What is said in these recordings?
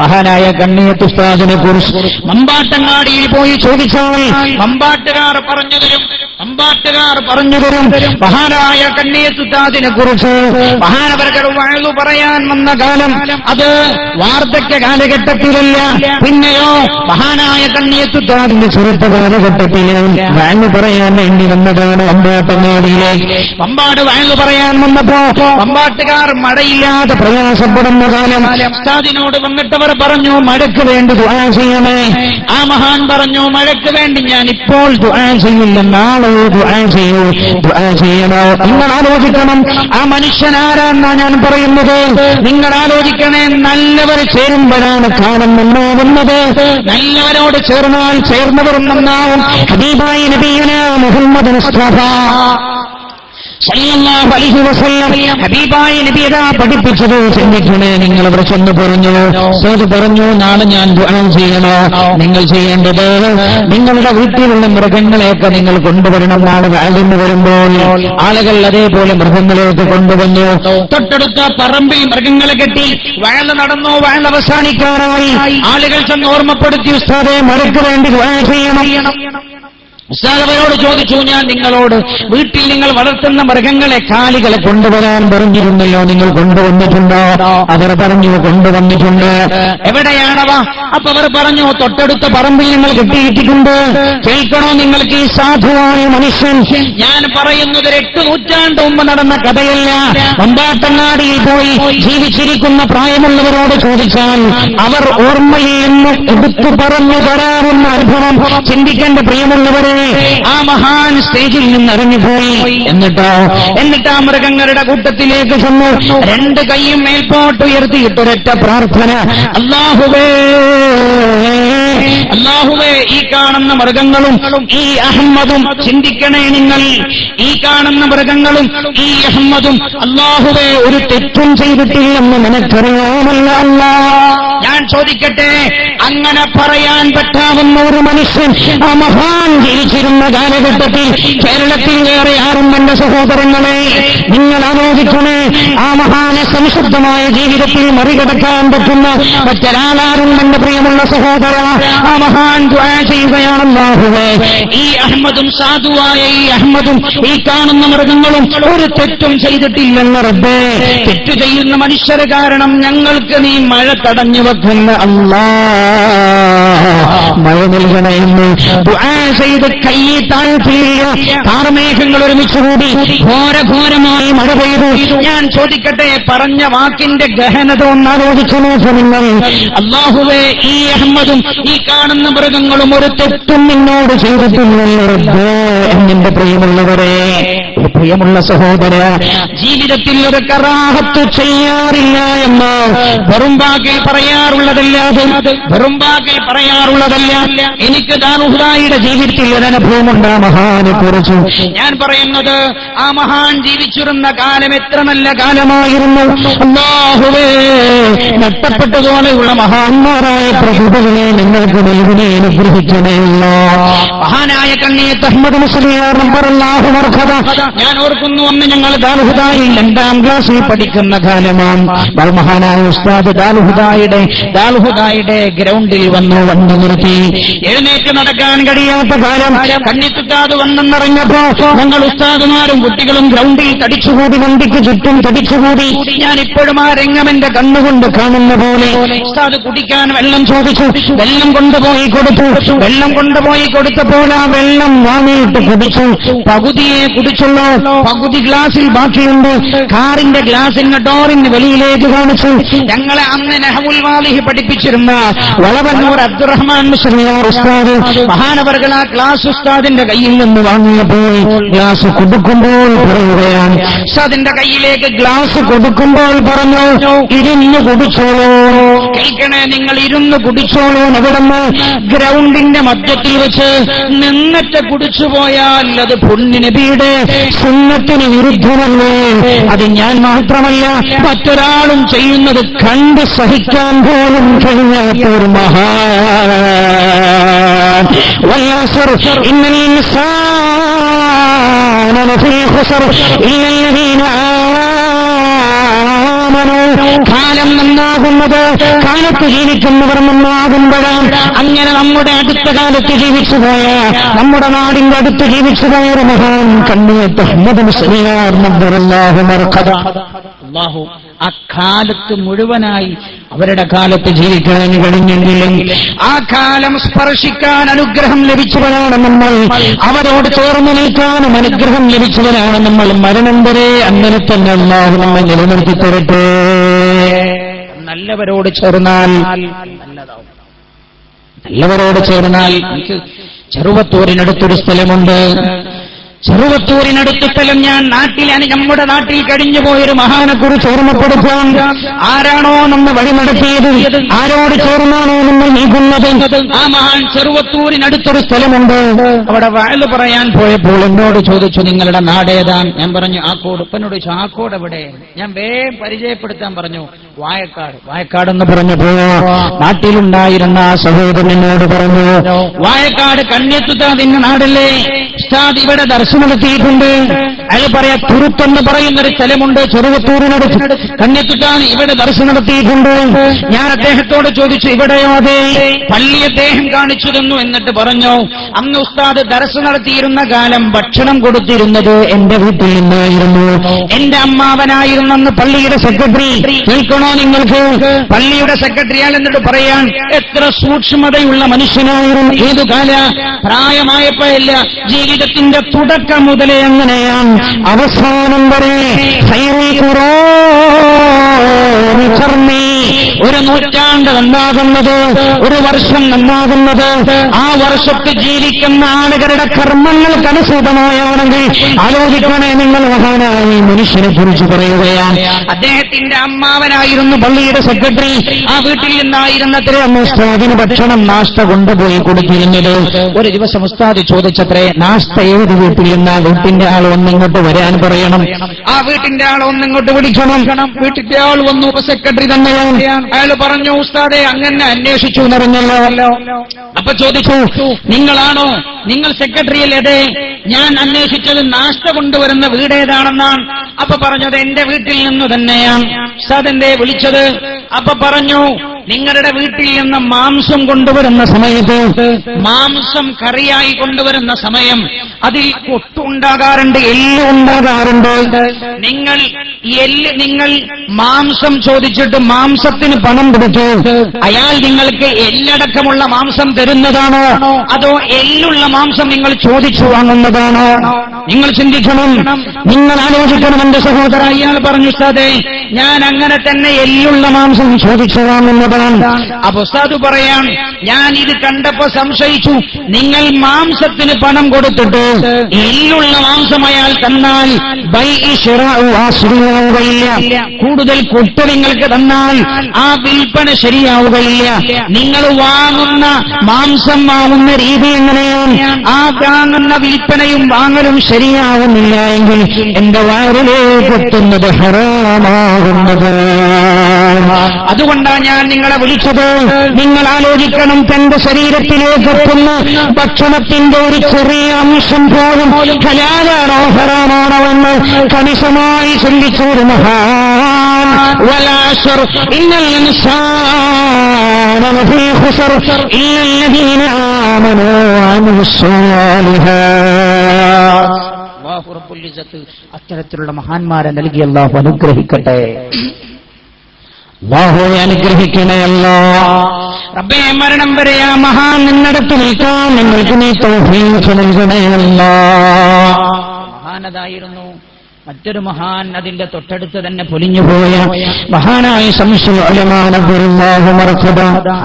മഹാനായ കണ്ണിയത്ത് ഉസ്താദിനെ കുറിച്ച് മമ്പാട്ടങ്ങാടിയിൽ പോയി ചോദിച്ചാൽ മമ്പാട്ടുകാർ പറഞ്ഞു തരും മമ്പാട്ടുകാർ പറഞ്ഞു തരും. മഹാനായ കണ്ണിയത്ത് ഉസ്താദിനെ കുറിച്ച് മഹാനവർകൾ വാഴു പറയാൻ വന്ന കാലം. അത് വാർദ്ധക്യ കാലഘട്ടത്തിലല്ല. പിന്നെയോ മഹാനായ കണ്ണിയത്ത് ഉസ്താദിന്റെ ചെറുപ്പ കാലഘട്ടത്തിൽ വഴു പറയാൻ വേണ്ടി വന്നതാണ് അമ്പാട്ടങ്ങാടിയിലെ പമ്പാട് വഴു പറയാൻ വന്നപ്പോ പമ്പാട്ടുകാർ മഴയില്ലാതെ പ്രയാസപ്പെടുന്ന കാലം. ഉസ്താദിനോട് വന്നിട്ടവർ പറഞ്ഞു മഴയ്ക്ക് വേണ്ടി ദുആ ചെയ്യണേ. ആ മഹാൻ പറഞ്ഞു മഴയ്ക്ക് വേണ്ടി ഞാൻ ഇപ്പോൾ ദുആ ചെയ്യില്ല. നാളെ നിങ്ങൾ ആലോചിക്കണം. ആ മനുഷ്യൻ ആരാന്നാ ഞാൻ പറയുന്നത്? നിങ്ങൾ ആലോചിക്കണേ നല്ലവർ ചേരുമ്പോഴാണ് കാലം നന്നാവുന്നത് നല്ലവരോട് ചേർന്നാൽ ചേർന്നവർ നന്നാവും ഹബീബായി നബീന മുഹമ്മദ് മുസ്തഫ. ഹബീബായ പഠിപ്പിച്ചത്. ചിന്തിക്കണേ നിങ്ങൾ ഇവിടെ ചെന്ന് പറഞ്ഞു. സോദ് പറഞ്ഞു നാളെ ഞാൻ ഗുണം ചെയ്യണോ. നിങ്ങൾ ചെയ്യേണ്ടത് നിങ്ങളുടെ വീട്ടിലുള്ള മൃഗങ്ങളെയൊക്കെ നിങ്ങൾ കൊണ്ടുവരണം നാളെ വാലിന് വരുമ്പോൾ. ആളുകൾ അതേപോലെ മൃഗങ്ങളെയൊക്കെ കൊണ്ടുവന്നു. തൊട്ടടുത്ത പറമ്പിൽ മൃഗങ്ങളെ കെട്ടി വയൽ നടന്നു വയൽ അവസാനിക്കാറായി. ആളുകൾ ചെന്ന് ഓർമ്മപ്പെടുത്തി ഉസ്താദെ മഴയ്ക്ക് വേണ്ടി ചെയ്യണം. ഉസ്താദ് അവരോട് ചോദിച്ചു ഞാൻ നിങ്ങളോട് വീട്ടിൽ നിങ്ങൾ വളർത്തുന്ന മൃഗങ്ങളെ കാലികളെ കൊണ്ടുവരാൻ പറഞ്ഞിരുന്നല്ലോ നിങ്ങൾ കൊണ്ടുവന്നിട്ടുണ്ടോ? അവർ പറഞ്ഞു കൊണ്ടുവന്നിട്ടുണ്ട്. എവിടെയാണവ? അപ്പൊ അവർ പറഞ്ഞു തൊട്ടടുത്ത പറമ്പിൽ നിങ്ങൾ കിട്ടിയിട്ടിട്ടുണ്ട്. കേൾക്കണോ നിങ്ങൾക്ക് ഈ സാധുവായ മനുഷ്യൻ? ഞാൻ പറയുന്നത് എട്ട് നൂറ്റാണ്ട് മുമ്പ് നടന്ന കഥയല്ല. മമ്പാട്ടങ്ങാടിയിൽ പോയി ജീവിച്ചിരിക്കുന്ന പ്രായമുള്ളവരോട് ചോദിച്ചാൽ അവർ ഓർമ്മയിൽ നിന്ന് എടുത്തു പറഞ്ഞു തരാവുന്ന അനുഭവം ചിന്തിക്കേണ്ട പ്രിയമുള്ളവരെ ആ മഹാൻ സ്റ്റേജിൽ നിന്ന് അറിഞ്ഞുപോയി എന്നിട്ടോ? എന്നിട്ട് ആ മൃഗങ്ങളുടെ കൂട്ടത്തിലേക്ക് ചെന്നു. രണ്ട് കൈയും മേൽപോട്ട് ഉയർത്തിയിട്ടൊരൊറ്റ പ്രാർത്ഥന. അള്ളാഹുവേ അള്ളാഹുവേ ഈ കാണുന്ന മൃഗങ്ങളും ഈ അഹമ്മദും ചിന്തിക്കണേ നിങ്ങൾ. ഈ കാണുന്ന മൃഗങ്ങളും ഈ അഹമ്മദും അള്ളാഹുവേ ഒരു തെറ്റും ചെയ്തിട്ടില്ലെന്ന് നിനക്കറിയാമല്ല അല്ല. ഞാൻ ചോദിക്കട്ടെ അങ്ങനെ പറയാൻ പറ്റാവുന്ന ഒരു മനുഷ്യൻ ആ മഹാൻ ജീവിച്ചിരുന്ന കാലഘട്ടത്തിൽ കേരളത്തിൽ വേറെ ആരും എന്റെ സഹോദരങ്ങളെ നിങ്ങൾ ആലോചിക്കണേ ആ മഹാനെ സംശുദ്ധമായ ജീവിതത്തിൽ മറികടക്കാൻ പറ്റുന്ന മറ്റൊരാളാരും എന്റെ പ്രിയമുള്ള സഹോദര ആ മഹാൻ ദ്വാ ചെയ്യുകയാണെന്നാഹുവേ ഈ അഹമ്മദും സാധുവായ ഈ അഹമ്മദും ഈ കാണുന്ന മൃഗങ്ങളും ഒരു തെറ്റും ചെയ്തിട്ടില്ലെന്ന് റബ്ബേ. തെറ്റു ചെയ്യുന്ന മനുഷ്യരെ കാരണം ഞങ്ങൾക്ക് നീ മഴ തടഞ്ഞു വെക്കുന്ന അല്ല. മഴ നൽകണമെന്ന് ചെയ്ത് കൈ താഴ്ത്തിയ താറമേഘങ്ങൾ ഒരുമിച്ച് കൂടി ഘോരഘോരമായി മഴ പെയ്തു. ഞാൻ ചോദിക്കട്ടെ പറഞ്ഞ വാക്കിന്റെ ഗഹനത ഒന്നാലോചിച്ചു നോക്കുന്നു അള്ളാഹുവേ ഈ അഹമ്മദും കാണുന്ന മൃഗങ്ങളും ഒരു തെറ്റും നിന്നോട് ചെയ്തിട്ടില്ലല്ലോ എന്നെ പ്രിയമുള്ളവരെ. പ്രിയമുള്ള സഹോദര ജീവിതത്തിൽ ഒരു കറാഹത്തു ചെയ്യാറില്ല എന്ന് വെറും വാക്കിൽ പറയാറുള്ളതല്ലാതെ വെറും പറയാറുള്ളതല്ല. എനിക്ക് ദാനുഹുദായിയുടെ ജീവിതത്തിൽ ഒരു അനുഭവമുണ്ട് ആ മഹാനെ കുറിച്ച് ഞാൻ പറയുന്നത് ആ മഹാൻ ജീവിച്ചിരുന്ന കാലം എത്ര നല്ല കാലമായിരുന്നു. അല്ലാഹുവേ നഷ്ടപ്പെട്ടതുപോലെയുള്ള മഹാന്മാരായ പ്രതിഭകളെ നിങ്ങൾക്ക് നൽകുന്നേ അനുഗ്രഹിക്കണേ മഹാനായ കണ്ണിയെ തഹ്മദ് മുസ്ലിയാർ നമ്പർ അല്ലാഹു ഞാൻ ഓർക്കുന്നു അന്ന് ഞങ്ങൾ ദാൽഹുദായി രണ്ടാം ക്ലാസ്സിൽ പഠിക്കുന്ന കാലമാണ് ബഹുമഹാനായ മഹാനായ ഉസ്താദ് ദാൽഹുദായുടെ ദാൽഹുദായുടെ ഗ്രൗണ്ടിൽ വന്നു വന്നു നിർത്തി. എഴുന്നേറ്റ് നടക്കാൻ കഴിയാത്ത കാലം കണ്ണിത്തുത്താത് വന്നെന്നറിഞ്ഞപ്പോ ഞങ്ങൾ ഉസ്താദുമാരും കുട്ടികളും ഗ്രൗണ്ടിൽ തടിച്ചുകൂടി വണ്ടിക്ക് ചുറ്റും തടിച്ചുകൂടി ഞാൻ ഇപ്പോഴും ആ രംഗം എന്റെ കണ്ണുകൊണ്ട് കാണുന്ന പോലെ ഉസ്താദ് കുടിക്കാൻ വെള്ളം ചോദിച്ചു. വെള്ളം കൊണ്ടുപോയി കൊടുത്തു. വെള്ളം കൊണ്ടുപോയി കൊടുത്തപ്പോൾ ആ വെള്ളം വാങ്ങിയിട്ട് കുടിച്ചു. പകുതിയെ കുടിച്ചുള്ളൂ. പകുതി ഗ്ലാസിൽ ബാക്കിയുണ്ട്. കാറിന്റെ ഗ്ലാസിന്റെ ഡോറിന് വെളിയിലേക്ക് കാണിച്ചു. ഞങ്ങളെ അന്ന് നെഹമുൽ വാലിഹി പഠിപ്പിച്ചിരുന്ന വളവന്നൂർ അബ്ദുറഹ്മാൻ മുസ്ലിയാർ ഉസ്താദ് മഹാനവർകൾ ആ ഗ്ലാസ് ഉസ്താദിന്റെ കയ്യിൽ നിന്ന് വാങ്ങിയപ്പോൾ ഗ്ലാസ് കൊടുക്കുമ്പോൾ പറയുകയാണ്. ഉസ്താദിന്റെ കയ്യിലേക്ക് ഗ്ലാസ് കൊടുക്കുമ്പോൾ പറഞ്ഞു ഇരുന്ന് കുടിച്ചോളൂ. കേൾക്കണേ നിങ്ങൾ ഇരുന്ന് കുടിച്ചോളൂ അവിടുന്ന് ഗ്രൗണ്ടിന്റെ മധ്യത്തിൽ വെച്ച് നിന്നിട്ട് കുടിച്ചു പോയാൽ അത് പുണ്യനബിയുടെ സുന്നത്തിന് വിരുദ്ധമല്ലേ? അത് ഞാൻ മാത്രമല്ല മറ്റൊരാളും ചെയ്യുന്നത് കണ്ട് സഹിക്കാൻ പോലും കഴിയാത്ത ഒരു മഹാ കാമനോ കാലം നന്നാകുന്നത് കാലത്ത് ജീവിക്കുന്നവർ നന്നാകുമ്പോഴാണ്. അങ്ങനെ നമ്മുടെ അടുത്ത കാലത്ത് ജീവിച്ചു പോയ നമ്മുടെ നാടിന്റെ അടുത്ത് ജീവിച്ചു പോയ മഹാൻ കണ്ണീട്ട് അഹമ്മദ് ആ കാലത്ത് മുഴുവനായി അവരുടെ കാലത്ത് ജീവിക്കാൻ കഴിഞ്ഞെങ്കിലും ആ കാലം സ്പർശിക്കാൻ അനുഗ്രഹം ലഭിച്ചവരാണ് നമ്മൾ. അവരോട് ചേർന്ന് നിൽക്കാനും അനുഗ്രഹം ലഭിച്ചവരാണ് നമ്മൾ. മരണം വരെ അങ്ങനെ തന്നെ അള്ളാഹു നമ്മൾ നിലനിർത്തി തരട്ടെ. നല്ലവരോട് ചേർന്നാൽ നല്ലതാവും. നല്ലവരോട് ചേർന്നാൽ ചെറുവത്തൂരിനടുത്തൊരു സ്ഥലമുണ്ട്. ചെറുവത്തൂരിനടുത്ത സ്ഥലം ഞാൻ നാട്ടിലാണ് നമ്മുടെ നാട്ടിൽ കഴിഞ്ഞു പോയൊരു മഹാനെ കുറിച്ച് ഓർമ്മപ്പെടുത്താൻ ആരാണോ നമ്മൾ വഴി നടത്തിയത് ആരോട് ചേർന്നാണോ നമ്മൾ നീക്കുന്നത് ആ മഹാൻ ചെറുവത്തൂരിനടുത്തൊരു സ്ഥലമുണ്ട്. അവിടെ വയൽ പറയാൻ പോയപ്പോൾ എന്നോട് ചോദിച്ചു നിങ്ങളുടെ നാടേതാൻ ഞാൻ പറഞ്ഞു ആക്കോട് ഉപ്പനോട് ചോദിച്ചു ആക്കോട് എവിടെ? ഞാൻ വേഗം പരിചയപ്പെടുത്താൻ പറഞ്ഞു. വായക്കാട്. വായക്കാട് എന്ന് പറഞ്ഞപ്പോ നാട്ടിലുണ്ടായിരുന്ന ആ സഹോദരൻ പറഞ്ഞു വായക്കാട് കണ്യത്തുത്താതിന്റെ നാടല്ലേ? ഉസ്താദ് ഇവിടെ ദർശനം നടത്തിയിട്ടുണ്ട് അയാൾ പറയാ തുരുത്തെന്ന് പറയുന്ന ഒരു സ്ഥലമുണ്ട് ചെറുവത്തൂരിനോട് കണ്യത്തുത്താൻ ഇവിടെ ദർശനം നടത്തിയിട്ടുണ്ട് ഞാൻ അദ്ദേഹത്തോട് ചോദിച്ചു ഇവിടെയോ അതെ? പള്ളി അദ്ദേഹം കാണിച്ചിരുന്നു എന്നിട്ട് പറഞ്ഞു അന്ന് ഉസ്താദ് ദർശനം നടത്തിയിരുന്ന കാലം ഭക്ഷണം കൊടുത്തിരുന്നത് എന്റെ വീട്ടിൽ നിന്നായിരുന്നു. എന്റെ അമ്മാവനായിരുന്നു അന്ന് പള്ളിയുടെ സെക്രട്ടറി കേൾക്കണോ? നിങ്ങൾക്ക് പള്ളിയുടെ സെക്രട്ടറിയാൽ എന്നിട്ട് പറയാൻ എത്ര സൂക്ഷ്മതയുള്ള മനുഷ്യനായിരുന്നു. ഏതു കാല? പ്രായമായപ്പോഴല്ല. ജീവിതത്തിന്റെ തുടക്കം മുതലേ അങ്ങനെയാണ്. അവസാനം വരെ സൈറി ഒരു നൂറ്റാണ്ട് നന്നാകുന്നത് ഒരു വർഷം നന്നാകുന്നത്. ആ വർഷത്ത് ജീവിക്കുന്ന ആളുകളുടെ കർമ്മങ്ങൾക്കനുസൃതമായാണെങ്കിൽ ആലോചിക്കണേ നിങ്ങൾ മഹാനായി മനുഷ്യനെ കുറിച്ച് പറയുകയാണ്. അദ്ദേഹത്തിന്റെ അമ്മാവനായിരുന്നു പള്ളിയുടെ സെക്രട്ടറി. ആ വീട്ടിൽ നിന്നായിരുന്നത്രേ അന്ന് ഉസ്താദിന് ഭക്ഷണം നാഷ്ട കൊണ്ടുപോയി കൊടുത്തിരുന്നത്. ഒരു ദിവസം ഉസ്താദ് ചോദിച്ചത്രേ നാഷ്ട ഏത് വീട്ടിൽ നിന്നാ വീട്ടിന്റെ ആൾ ഒന്നിങ്ങോട്ട് വരാൻ പറയണം. ആ വീട്ടിന്റെ ആൾ ഒന്നിങ്ങോട്ട് വിളിക്കണം. വീട്ടിന്റെ ആൾ വന്നു സെക്രട്ടറി തന്നെയാണ് അയാൾ പറഞ്ഞു ഉസ്താദെ അങ്ങനെ അന്വേഷിച്ചു എന്നറിഞ്ഞല്ലോ അപ്പൊ ചോദിച്ചു നിങ്ങളാണോ നിങ്ങൾ സെക്രട്ടറി അല്ലേ ഞാൻ അന്വേഷിച്ചത് നാഷ്ട കൊണ്ടുവരുന്ന വീട് ഏതാണെന്നാണ് അപ്പൊ പറഞ്ഞത് എന്റെ വീട്ടിൽ നിന്ന് തന്നെയാണ്. എന്തേ വിളിച്ചത് അപ്പൊ പറഞ്ഞു നിങ്ങളുടെ വീട്ടിൽ നിന്ന് മാംസം കൊണ്ടുവരുന്ന സമയത്ത് മാംസം കറിയായി കൊണ്ടുവരുന്ന സമയം അതിൽ കൊട്ടുണ്ടാകാറുണ്ട് എല്ല് ഉണ്ടാകാറുണ്ട് നിങ്ങൾ എല്ല് നിങ്ങൾ മാംസം ചോദിച്ചിട്ട് മാംസത്തിന് പണം കൊടുത്തു അയാൾ നിങ്ങൾക്ക് എല്ലടക്കമുള്ള മാംസം തരുന്നതാണോ? അതോ എല്ലുള്ള മാംസം നിങ്ങൾ ചോദിച്ചു വാങ്ങുന്നതാണ്. നിങ്ങൾ ചിന്തിക്കണം. നിങ്ങൾ ആലോചിക്കണം എന്റെ സഹോദര ഇയാൾ പറഞ്ഞു ഉസ്താദേ ഞാൻ അങ്ങനെ തന്നെ എല്ലുള്ള മാംസം ചോദിച്ചു വാങ്ങുന്നതാണ്. അപ്പൊ ഉസ്താദ് പറയാം ഞാൻ ഇത് കണ്ടപ്പോ സംശയിച്ചു. നിങ്ങൾ മാംസത്തിന് പണം കൊടുത്തിട്ട് എല്ലുള്ള മാംസം അയാൾ തന്നാൽ ശരിയാവുകയില്ല കൂടുതൽ കൊട്ട് നിങ്ങൾക്ക് തന്നാൽ ആ വിൽപ്പന ശരിയാവുകയില്ല. നിങ്ങൾ വാങ്ങുന്ന മാംസം വാങ്ങുന്ന രീതി എങ്ങനെയാണ്? ആ വാങ്ങുന്ന വിൽപ്പനയും വാങ്ങലും ശരിയാവുന്നില്ല എങ്കിൽ എന്റെ വയറിലേക്ക് എത്തുന്നത് ഹറാമാകുന്നത്. അതുകൊണ്ടാണ് ഞാൻ നിങ്ങളെ വിളിച്ചത്. നിങ്ങൾ ആലോചിക്കണം തന്റെ ശരീരത്തിലേക്ക് എത്തുന്ന ഭക്ഷണത്തിന്റെ ഒരു ചെറിയ അംശം പോലും ഹലാലാണോ ഹറാമാണോ എന്ന് കണിശമായി ചിന്തിച്ചു മഹാൻ. വലാശർ ഇന്നൽ ഇൻസാന ലഫീ ഖുസർ ഇല്ല الذين آمنوا وعملوا الصالحات അല്ലാഹു റബ്ബുൽ ഇസ്സത്ത് അത്തരത്തിലുള്ള മഹാന്മാരെ നൽകി അല്ലാഹു അനുഗ്രഹിക്കട്ടെ അല്ലാഹുവെ അനുഗ്രഹിക്കണേ അല്ലാ റബ്ബേ മരണം വരെ ആ മഹാൻ നിന്നടുത്ത് നിൽക്കാൻ നിങ്ങൾക്ക് നീ തൗഫീഖ് നൽകണേ അല്ലാ മഹാനതായിരുന്നു മറ്റൊരു മഹാൻ അതിന്റെ തൊട്ടടുത്ത് തന്നെ പൊലിഞ്ഞുപോയ മഹാനായ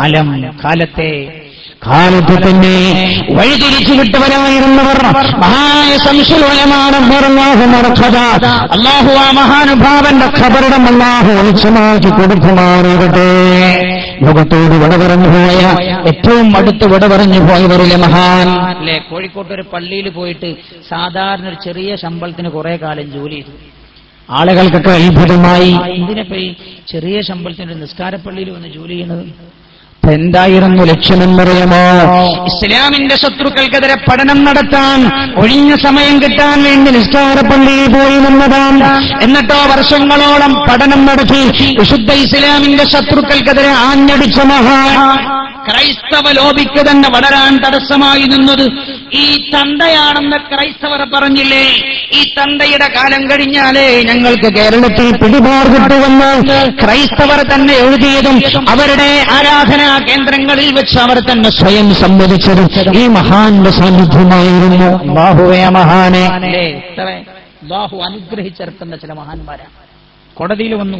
അലം കാലത്തെ കാലത്ത് തന്നെ വഴിതിരിച്ചു വിട്ടവരായിരുന്നവർ. മഹാനായ സംശയമാണ് അള്ളാഹു ആ മഹാനുഭാവന്റെ ഖബറിടം അള്ളാഹു ഒളിച്ചമാക്കി കൊടുക്കുമാറാകട്ടെ. ലോകത്തോട് വിട പറഞ്ഞു പോയ ഏറ്റവും അടുത്ത് വിട പറഞ്ഞു പോയവരിലെ മഹാൻ. അല്ലെ? കോഴിക്കോട്ട് ഒരു പള്ളിയിൽ പോയിട്ട് സാധാരണ ഒരു ചെറിയ ശമ്പളത്തിന് കുറെ കാലം ജോലി ചെയ്തു. ആളുകൾക്കൊക്കെ അത്ഭുതമായി. എന്തിനപ്പോ ഈ ചെറിയ ശമ്പളത്തിന് ഒരു നിസ്കാരപ്പള്ളിയിൽ വന്ന് ജോലി ചെയ്യുന്നത്? എന്തായിരുന്നു ലക്ഷ്യമെന്നറിയാമോ? ഇസ്ലാമിന്റെ ശത്രുക്കൾക്കെതിരെ പഠനം നടത്താൻ ഒഴിഞ്ഞ സമയം കിട്ടാൻ വേണ്ടി നിസ്കാരപ്പള്ളിയിൽ പോയി നിന്നതാണ് എന്നിട്ടോ വർഷങ്ങളോളം പഠനം നടത്തി വിശുദ്ധ ഇസ്ലാമിന്റെ ശത്രുക്കൾക്കെതിരെ ആഞ്ഞടിച്ച മഹാൻ ക്രൈസ്തവ ലോബിക്ക് തന്നെ വളരാൻ തടസ്സമായി നിന്നത്. ഈ തന്തയാണെന്ന് ക്രൈസ്തവർ പറഞ്ഞില്ലേ? ഈ തന്തയുടെ കാലം കഴിഞ്ഞാലേ ഞങ്ങൾക്ക് കേരളത്തിൽ പിടിപാർ കിട്ടുമെന്ന് ക്രൈസ്തവർ തന്നെ എഴുതിയതും അവരുടെ ആരാധനാ കേന്ദ്രങ്ങളിൽ വെച്ച് അവർ തന്നെ സ്വയം സമ്മതിച്ചതും ഈ മഹാന്റെ സാന്നിധ്യമായിരുന്നു ബാഹുവേ മഹാനെ. ബാഹു അനുഗ്രഹിച്ചെടുക്കുന്ന ചില മഹാന്മാരാണ് കോടതിയിൽ വന്നു.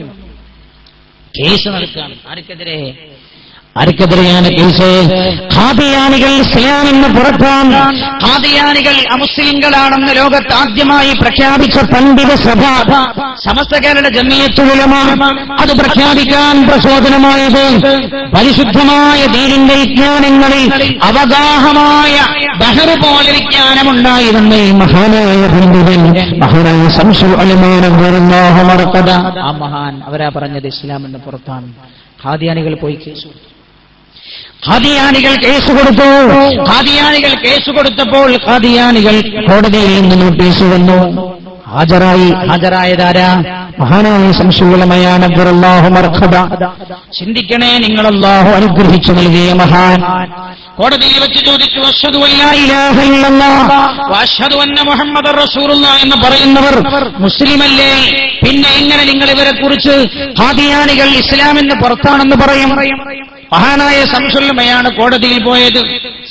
കേസ് നടക്കുകയാണ്. ആർക്കെതിരെ? ആർക്കെതിരെയാണ് കേസ് ഖാദിയാനികൾ ഇസ്ലാമെന്ന് പുറത്താൻ ഖാദിയാനികൾ അമുസ്ലിങ്ങളാണെന്ന് ലോകത്ത് ആദ്യമായി പ്രഖ്യാപിച്ച പണ്ഡിത സഭ. സമസ്ത കേരള ജമിയത്തുലമ അത് പ്രഖ്യാപിക്കാൻ പ്രചോദനമായത് പരിശുദ്ധമായ ദീനിന്റെ വിജ്ഞാനങ്ങളിൽ അവഗാഹമായ ബഹറു പോലെ വിജ്ഞാനമുണ്ടായിരുന്ന ഈ മഹാനായ പണ്ഡിതൻ മഹാനായ സംശയമാനം ആ മഹാൻ അവരാ പറഞ്ഞത് ഇസ്ലാം എന്ന് പുറത്താണ്. ഖാദിയാനികൾ പോയി കേസ്. കൊടുത്തു ഖാദിയാനികൾ കേസ് കൊടുത്തു. ഖാദിയാനികൾ കേസ് കൊടുത്തപ്പോൾ ഖാദിയാനികൾ കോടതിയിൽ നിന്ന് നോട്ടീസ് വന്നു. ഹാജരായി. ഹാജരായതാരാ? മഹാനായ സംശയമയാണ് ചിന്തിക്കണേ നിങ്ങൾ അള്ളാഹു അനുഗ്രഹിച്ചു നൽകിയ മഹാൻ. കോടതിയിൽ വെച്ച് ചോദിച്ചു റസൂലുള്ളാഹ് എന്ന് പറയുന്നവർ മുസ്ലിമല്ലേ? പിന്നെ എങ്ങനെ നിങ്ങൾ ഇവരെ കുറിച്ച് ഹാദിയാനികൾ ഇസ്ലാമിന് പുറത്താണെന്ന് പറയും? മഹാനായ സംസുല്ലമയാണ് കോടതിയിൽ പോയത്.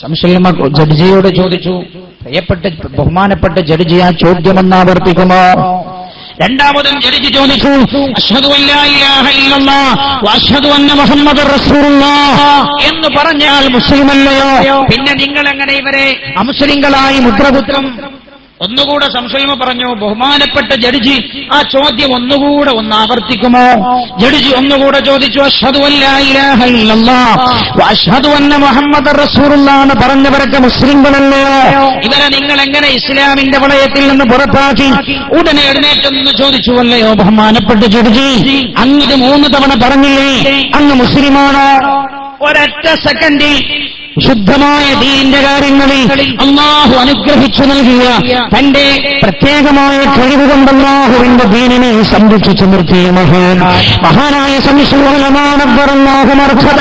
സംസുല്ലമ ജഡ്ജിയോട് ചോദിച്ചു പ്രിയപ്പെട്ട ബഹുമാനപ്പെട്ട ജഡ്ജി ആ ചോദ്യമെന്ന് ആവർത്തിക്കുമോ? രണ്ടാമതും ജഡ്ജി ചോദിച്ചു അഷ്ഹദു വഅഷ്ഹദു അന്ന റസൂലുള്ളാഹ് എന്ന് പറഞ്ഞാൽ മുസ്ലിമല്ലയോ? പിന്നെ നിങ്ങൾ എങ്ങനെ ഇവരെ അമുസ്ലിങ്ങളായി മുദ്രപുത്രം ഒന്നുകൂടെ സംശയമ പറഞ്ഞു. ബഹുമാനപ്പെട്ട ജഡ്ജി ആ ചോദ്യം ഒന്നുകൂടെ ഒന്ന് ആവർത്തിക്കുമോ? ജഡ്ജി ഒന്നുകൂടെ ചോദിച്ചു റസൂലുള്ളാഹ് എന്ന് പറഞ്ഞവരൊക്കെ മുസ്ലിങ്ങളല്ലയോ ഇവരെ നിങ്ങൾ എങ്ങനെ ഇസ്ലാമിന്റെ വളയത്തിൽ നിന്ന് പുറത്താക്കി? ഉടനെ എഴുന്നേറ്റെന്ന് ചോദിച്ചുവല്ലയോ ബഹുമാനപ്പെട്ട ജഡ്ജി അങ്ങിത് മൂന്ന് തവണ പറഞ്ഞില്ലേ? അങ്ങ് മുസ്ലിമാണോ? ഒരൊറ്റ സെക്കൻഡിൽ ശുദ്ധമായ ദീനിന്റെ കാര്യങ്ങളിൽ അള്ളാഹു അനുഗ്രഹിച്ചു നൽകിയ തന്റെ പ്രത്യേകമായ കഴിവ് കൊണ്ട് അള്ളാഹുവിന്റെ ദീനിനെ സംരക്ഷിച്ചു നിർത്തിയ മഹാൻ. മഹാനായ സംശയമാണർഹത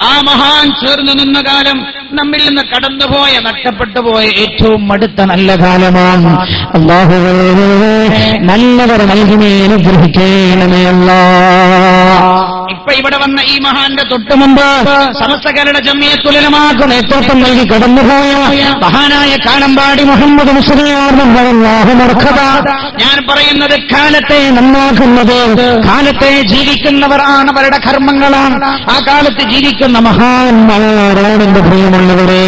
ആ മഹാൻ ചേർന്ന് നിന്ന കാലം നമ്മിൽ നിന്ന് കടന്നുപോയ നഷ്ടപ്പെട്ടു പോയ ഏറ്റവും അടുത്ത നല്ല കാലമാണ്. അള്ളാഹു നല്ലവർ അല്ലാ. ഇപ്പൊ ഇവിടെ വന്ന ഈ മഹാന്റെ തൊട്ടു മുമ്പ് സമസ്ത ജമ്മിയെ തുലനമാക്ക് നേതൃത്വം നൽകി കടന്നുപോയ മഹാനായ കാനമ്പാടി മുഹമ്മദ് മുസ്ലിയാർമർഖത ഞാൻ പറയുന്നത് കാലത്തെ നന്നാക്കുന്നത് കാലത്തെ ജീവിക്കുന്നവർ അവരുടെ കർമ്മങ്ങളാണ്. ആ കാലത്ത് ജീവിക്കുന്ന മഹാന്മാരാണെന്റെ പ്രിയമുള്ളവരെ.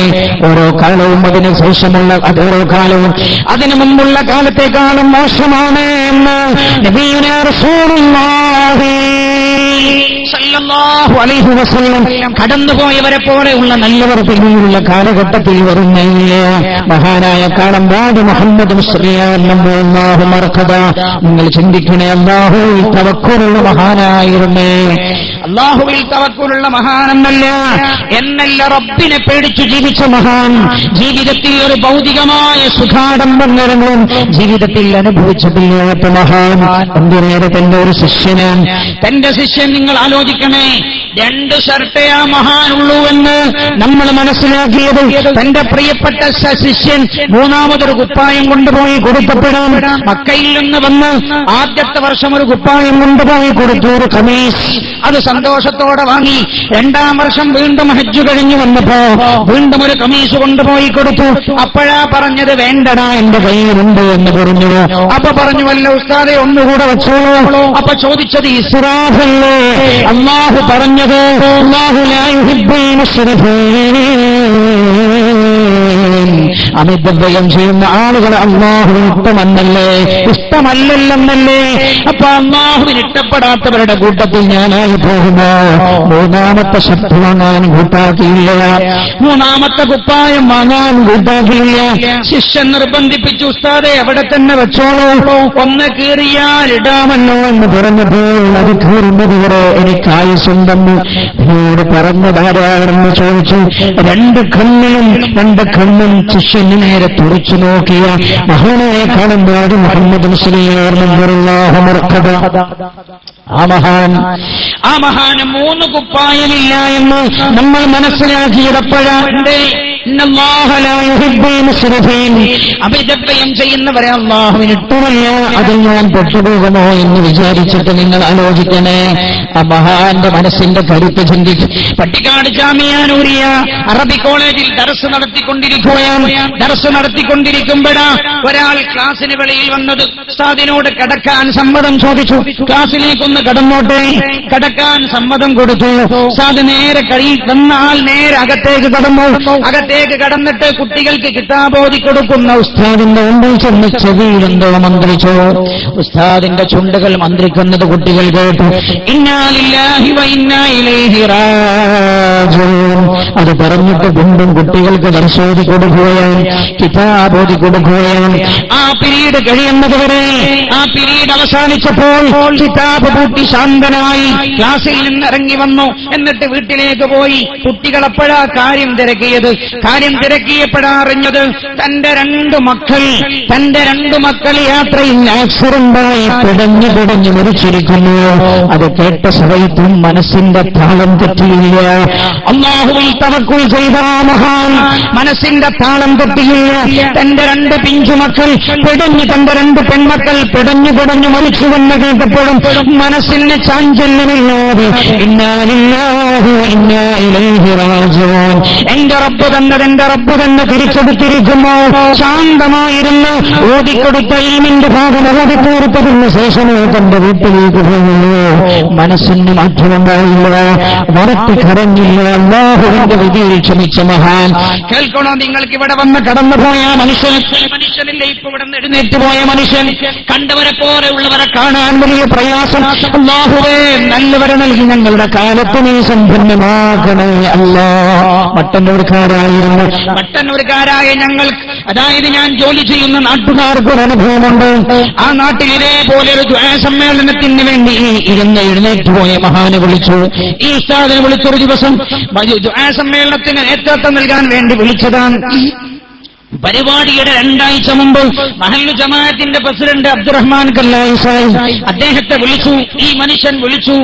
ഓരോ കാലവും അതിന് ശേഷമുള്ള ഓരോ കാലവും അതിനു മുമ്പുള്ള കാലത്തെക്കാളും മോശമാണ് എന്ന് നബീന കടന്നുപോയവരെ പോലെയുള്ള നല്ലവർ പിന്നീടുള്ള കാലഘട്ടത്തിൽ വരുന്നില്ല. മഹാനായ കാളമ്പാട് മുഹമ്മദ് നിങ്ങൾ ചിന്തിക്കണേ അല്ലാഹു തവക്കൂറുള്ള മഹാനായിരുന്നേ. അള്ളാഹുവിൽ തവക്കുലുള്ള മഹാനെന്നല്ല. എന്നല്ല റബ്ബിനെ പേടിച്ചു ജീവിച്ച മഹാൻ. ജീവിതത്തിൽ ഒരു ഭൗതികമായ സുഖാഡംബരങ്ങളും ജീവിതത്തിൽ അനുഭവിച്ചതില്ലാത്ത മഹാൻ. എന്റെ നേരെ തന്റെ ഒരു ശിഷ്യന്? തന്റെ ശിഷ്യൻ നിങ്ങൾ ആലോചിക്കണേ രണ്ട് ഷർട്ടേ ആ മഹാനുള്ളൂ എന്ന് നമ്മൾ മനസ്സിലാക്കിയത്. തന്റെ പ്രിയപ്പെട്ട ശിഷ്യൻ മൂന്നാമതൊരു കുപ്പായം കൊണ്ടുപോയി കൊടുത്തപ്പെടാൻ മക്കയിൽ നിന്ന് വന്ന് ആദ്യത്തെ വർഷം ഒരു കുപ്പായം കൊണ്ടുപോയി കൊടുത്തു ഒരു കമീസ്. അത് സന്തോഷത്തോടെ വാങ്ങി. രണ്ടാം വർഷം വീണ്ടും ഹജ്ജ് കഴിഞ്ഞു വന്നപ്പോ വീണ്ടും ഒരു കമീസ് കൊണ്ടുപോയി കൊടുത്തു. അപ്പോഴാ പറഞ്ഞത് വേണ്ടടാ എന്റെ കയ്യിലുണ്ട് എന്ന് പറഞ്ഞു. അപ്പൊ പറഞ്ഞു വല്ല ഉസ്താദെ ഒന്നുകൂടെ വെച്ചോളൂ അപ്പൊ ചോദിച്ചത് ഇസ്രാഫല്ലേ അള്ളാഹു പറഞ്ഞത് അള്ളാഹു അമിതവ്യയം ചെയ്യുന്ന ആളുകൾ അമ്മാഹുവിന് ഇഷ്ടമല്ലേ ഇഷ്ടമല്ലല്ലെന്നല്ലേ? അപ്പൊ അള്ളാഹുവിന് ഇഷ്ടപ്പെടാത്തവരുടെ കൂട്ടത്തിൽ ഞാനായി പോകുമോ? മൂന്നാമത്തെ ശബ്ദം വാങ്ങാൻ കൂട്ടാക്കിയില്ല. മൂന്നാമത്തെ കുപ്പായം വാങ്ങാൻ കൂട്ടാക്കിയില്ല. ശിഷ്യൻ നിർബന്ധിപ്പിച്ചു ഉസ്താദെ അവിടെ തന്നെ വെച്ചോളൂ. ഒന്ന് കീറിയാൽ ഇടാമല്ലോ എന്ന് പറഞ്ഞപ്പോൾ അത് കീറുന്നത് വരെ എനിക്ക് ആയുസുണ്ടെന്ന് പറഞ്ഞതാരാണെന്ന് ചോദിച്ചു. രണ്ട് കണ്ണിലും രണ്ട് കണ്ണും ശിഷ്യന് നേരെ തുറച്ചു നോക്കിയ മഹാനായ കാണുമ്പോൾ മുഹമ്മദ് ആ മഹാൻ ആ മഹാന് മൂന്ന് കുപ്പായമില്ല എന്ന് നമ്മൾ മനസ്സിലാക്കിയതപ്പോഴാണ്ട് അഭിജപ്യം ചെയ്യുന്നവരെ അള്ളാഹുവിന് ഇട്ടുമല്ല അതിൽ ഞാൻ പെട്ടുപോകുമോ എന്ന് വിചാരിച്ചിട്ട് നിങ്ങൾ ആലോചിക്കണേ. ആ മഹാന്റെ മനസ്സിന്റെ കരുത്ത് ചിന്തിച്ച് പട്ടിക്കാട് ജാമിയാനൂരിയ അറബി കോളേജിൽ ദർസ് നടത്തിക്കൊണ്ടിരിക്കുകയാണ്. ദർസ് നടത്തിക്കൊണ്ടിരിക്കുമ്പോഴാ ഒരാൾ ക്ലാസ്സിന് വെളിയിൽ വന്നത്. ഉസ്താദിനോട് കടക്കാൻ സമ്മതം ചോദിച്ചു. ക്ലാസ്സിലേക്കൊന്ന് കടന്നോട്ടെ. കടക്കാൻ സമ്മതം കൊടുത്തു. ഉസ്താദ് നേരെ കഴി വന്നാൽ നേരെ അകത്തേക്ക് കടന്നു. അകത്തേക്ക് കടന്നിട്ട് കുട്ടികൾക്ക് കിതാബോധി കൊടുക്കുന്ന ഉസ്താദിന്റെ മുമ്പിൽ ചെന്ന് ചെവിയിൽ എന്തോ മന്ത്രിച്ചു. ഉസ്താദിന്റെ ചുണ്ടുകൾ മന്ത്രിക്കുന്നത് കുട്ടികൾ കേട്ടു. അത് പറഞ്ഞിട്ട് വീണ്ടും കുട്ടികൾക്ക് ദർശോധി കൊടുക്കുകയാണ് കിതാബോധി കൊടുക്കുകയാണ്. ആ പിരീഡ് കഴിയുന്നത് വരെ ആ പിരീഡ് അവസാനിച്ചപ്പോൾ കിതാബ് കൂട്ടി ശാന്തനായി ക്ലാസ്സിൽ നിന്ന് ഇറങ്ങി വന്നു. എന്നിട്ട് വീട്ടിലേക്ക് പോയി കുട്ടികൾ അപ്പോഴാ കാര്യം തിരക്കിയത്? കാര്യം തിരക്കിയപ്പെടാറിഞ്ഞത് തന്റെ രണ്ടു മക്കൾ തന്റെ രണ്ടു മക്കൾ യാത്രയിൽ ആക്സിഡന്റായി പിടഞ്ഞു പിടഞ്ഞു മരിച്ചിരിക്കുന്നു. അത് കേട്ട സമയത്തും മനസ്സിന്റെ താളം തെറ്റിയില്ല. അള്ളാഹുവിൽ തവക്കുൽ ചെയ്ത മഹാൻ മനസ്സിന്റെ താളം തെറ്റിയില്ല. തന്റെ രണ്ട് പിഞ്ചു മക്കൾ പിടഞ്ഞു തന്റെ രണ്ട് പെൺമക്കൾ പിടഞ്ഞു പിടഞ്ഞു മരിച്ചുവെന്ന് കേട്ടപ്പോഴും മനസ്സിന് ചാഞ്ചല്യമില്ലാതെ ഇന്നാലില്ലാഹു ഇന്നാ ഇലൈഹി റാജിഊൻ. എന്റെ റബ്ബ് തന്നെ എന്റെ റബ്ബ് തന്നെ തിരിച്ചെടുത്തിരിക്കുന്നു. ശാന്തമായിരുന്നു ഓടിക്കൊടുത്ത ഈമിന്റെ ഭാഗം ഓടിത്തീർത്തതിന് ശേഷമേ തന്റെ വീട്ടിലേക്ക് പോകുന്നു. മനസ്സിന് മാറ്റമുണ്ടായില്ല വരട്ടി കരഞ്ഞില്ല. അള്ളാഹുവിന്റെ വിധിയിൽ ക്ഷമിച്ച മഹാൻ. കേൾക്കണോ? നിങ്ങൾക്ക് ഇവിടെ വന്ന് കടന്നുപോയ മനുഷ്യൻ. മനുഷ്യനില്ല? ഇപ്പൊ ഇവിടെ എഴുന്നേറ്റ് പോയ മനുഷ്യൻ. കണ്ടവരെ പോലെ ഉള്ളവരെ കാണാൻ വലിയ പ്രയാസം. അള്ളാഹുവേ നല്ലവരെ നൽകി ഞങ്ങളുടെ കാലത്ത് നീ സമ്പന്നമാകണേ അല്ല. മട്ടന്നൂർക്കാരായിരുന്നു മട്ടന്നൂർക്കാരായ ഞങ്ങൾ അതായത് ഞാൻ ജോലി ചെയ്യുന്ന നാട്ടുകാർക്ക് ഒരു അനുഭവമുണ്ട്. ആ നാട്ടിൽ ഇതേപോലെ ഒരു സമ്മേളനത്തിന് വേണ്ടി ഇരുന്ന് എഴുന്നേറ്റ് പോയ മഹാനെ വിളിച്ചു. ഈ ഉസ്താദിനെ വിളിച്ചൊരു ദിവസം സമ്മേളനത്തിന് നേതൃത്വം നൽകാൻ വേണ്ടി വിളിച്ചതാണ്. പരിപാടിയുടെ രണ്ടാഴ്ച മുമ്പ് മഹല്ലു ജമാഅത്തിന്റെ പ്രസിഡന്റ് അബ്ദുറഹ്മാൻ കല്ലായി സാഹിബ് അദ്ദേഹത്തെ വിളിച്ചു. ഈ മനുഷ്യൻ വിളിച്ചു.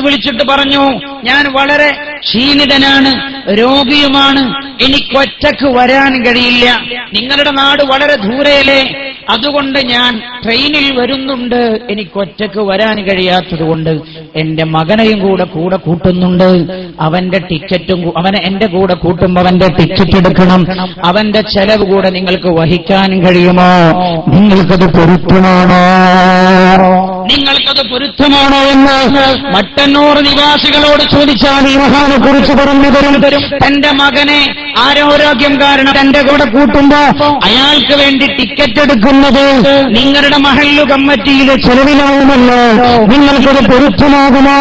വിളിച്ചിട്ട് പറഞ്ഞു ഞാൻ വളരെ ക്ഷീണിതനാണ് രോഗിയുമാണ്. എനിക്കൊറ്റക്ക് വരാൻ കഴിയില്ല. നിങ്ങളുടെ നാട് വളരെ ദൂരെയല്ലേ? അതുകൊണ്ട് ഞാൻ ട്രെയിനിൽ വരുന്നുണ്ട്. എനിക്കൊറ്റക്ക് വരാൻ കഴിയാത്തതുകൊണ്ട് എന്റെ മകനെയും കൂടെ കൂടെ കൂട്ടുന്നുണ്ട്. അവന്റെ ടിക്കറ്റും അവനെ എന്റെ കൂടെ കൂട്ടുമ്പോ അവന്റെ ടിക്കറ്റ് എടുക്കണം. അവന്റെ ചെലവ് കൂടെ നിങ്ങൾക്ക് വഹിക്കാൻ കഴിയുമോ? നിങ്ങൾക്കത് പൊരുത്തമാണോ? നിങ്ങൾക്കത് പൊരുത്തമാണോ എന്ന് മട്ടന്നൂർ നിവാസികളോട് ചോദിച്ചാൽ ഈ മഹാനെ കുറിച്ച് പറഞ്ഞു തരും. തരും തന്റെ മകനെ ആരോഗ്യം കാരണം തന്റെ കൂടെ കൂട്ടുമ്പോ അയാൾക്ക് വേണ്ടി ടിക്കറ്റ് എടുക്കുന്നത് നിങ്ങളുടെ മഹല്ലു കമ്മിറ്റിയിലെ ചെലവിലാവുമല്ലോ. നിങ്ങൾക്കത് പൊരുത്തമാകുമോ?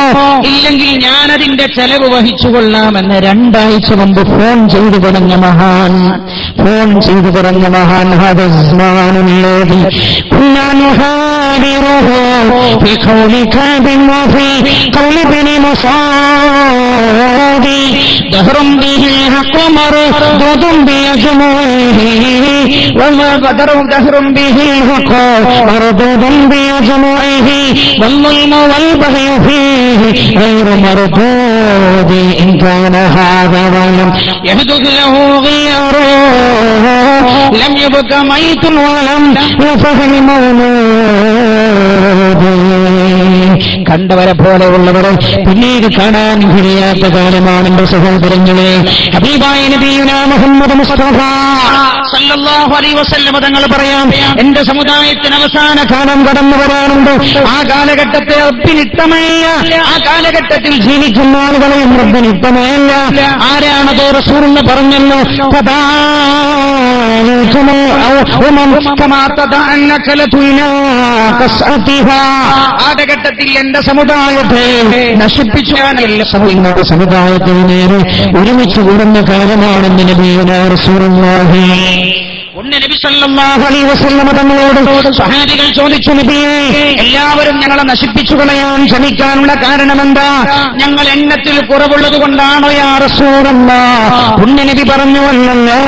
ഇല്ലെങ്കിൽ ഞാനതിന്റെ ചെലവ് വഹിച്ചുകൊള്ളാമെന്ന് രണ്ടാഴ്ച മുമ്പ് ഫോൺ ചെയ്തു പറഞ്ഞ മഹാൻ ഫോൺ ചെയ്തു പറഞ്ഞ മഹാൻ ഹദസ്മാനുള്ളതി في قول كعب وفي قول ابن مصاد دهر به الحق مردود بأجمعه وما قدر دهر به الحق مردود بأجمعه والظلم والبغي فيه غير مردود إن كان هذا ظلم يحدث له غيره لم يبق ميت ولم يفهم കാണരുത് കണ്ടവരെ പോലെയുള്ളവർ പിന്നീട് കാണാൻ കഴിയാത്ത കാലമാണ് എന്റെ സഹോദരങ്ങളെ. മുഹമ്മദ് മുസ്തഫ. തങ്ങൾ പറയാം എന്റെ സമുദായത്തിന് അവസാന കാലം കടന്നു വരാനുണ്ട്. ആ കാലഘട്ടത്തെ റബ്ബിനിട്ടമേയ ആ കാലഘട്ടത്തിൽ ജീവിക്കുന്ന ആളുകളെ റബ്ബിനിട്ടമേയല്ല ആരാണതോ റസൂറിന് പറഞ്ഞല്ലോ? കഥാ കാലഘട്ടത്തിൽ എന്റെ സമുദായത്തെ നശിപ്പിച്ചാനല്ല സമുന്നത സമുദായത്തിന് നേരെ ഒരുമിച്ച് കൂടുന്ന കാലമാണെന്ന് നബീന റസൂറുള്ളാഹി ഒന്ന് നബി സല്ലല്ലാഹു അലൈഹി വസല്ലമ തങ്ങളോട് സഹാബികൾ ചോദിച്ചു നബിയെ എല്ലാവരും ഞങ്ങളെ നശിപ്പിച്ചു കളയാൻ ശ്രമിക്കാനുള്ള കാരണം ഞങ്ങൾ എണ്ണത്തിൽ കുറവുള്ളത് കൊണ്ടാണോ യാ റസൂറല്ലാ പുണ്യ നബി പറഞ്ഞു വന്നല്ലോ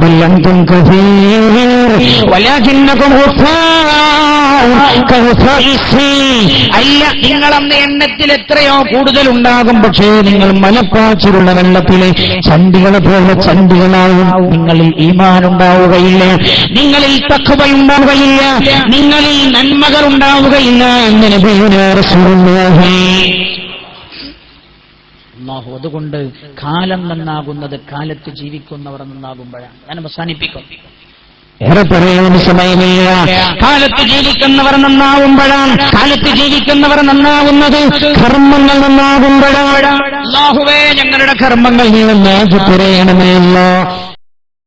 بل أنتم كثير ولكنكم غثاء كغثاء السيل അല്ല നിങ്ങളന്ന് എണ്ണത്തിൽ എത്രയോ കൂടുതൽ ഉണ്ടാകും പക്ഷേ നിങ്ങൾ മലപ്പാച്ചിലുള്ള വെള്ളത്തിലെ ചണ്ടികളെ പോലെ ചണ്ടികളാവും നിങ്ങളിൽ ഈമാൻ ഉണ്ടാവുകയില്ല നിങ്ങളിൽ തക്കവയുണ്ടാവുകയില്ല നിങ്ങളിൽ നന്മകൾ ഉണ്ടാവുകയില്ല അങ്ങനെ അള്ളാഹു. അതുകൊണ്ട് കാലം നന്നാകുന്നത് കാലത്ത് ജീവിക്കുന്നവർ നന്നാകുമ്പോഴാണ്. ഞാൻ അവസാനിപ്പിക്കും. ഏറെ പറയാൻ സമയമില്ല കാലത്ത് ജീവിക്കുന്നവർ നന്നാവുമ്പോഴാണ് കാലത്ത് ജീവിക്കുന്നവർ നന്നാവുന്നത് കർമ്മങ്ങൾ നന്നാകുമ്പോഴാണ്. അള്ളാഹുവേ ഞങ്ങളുടെ കർമ്മങ്ങൾ നീ നന്നാക്കി അല്ലാ.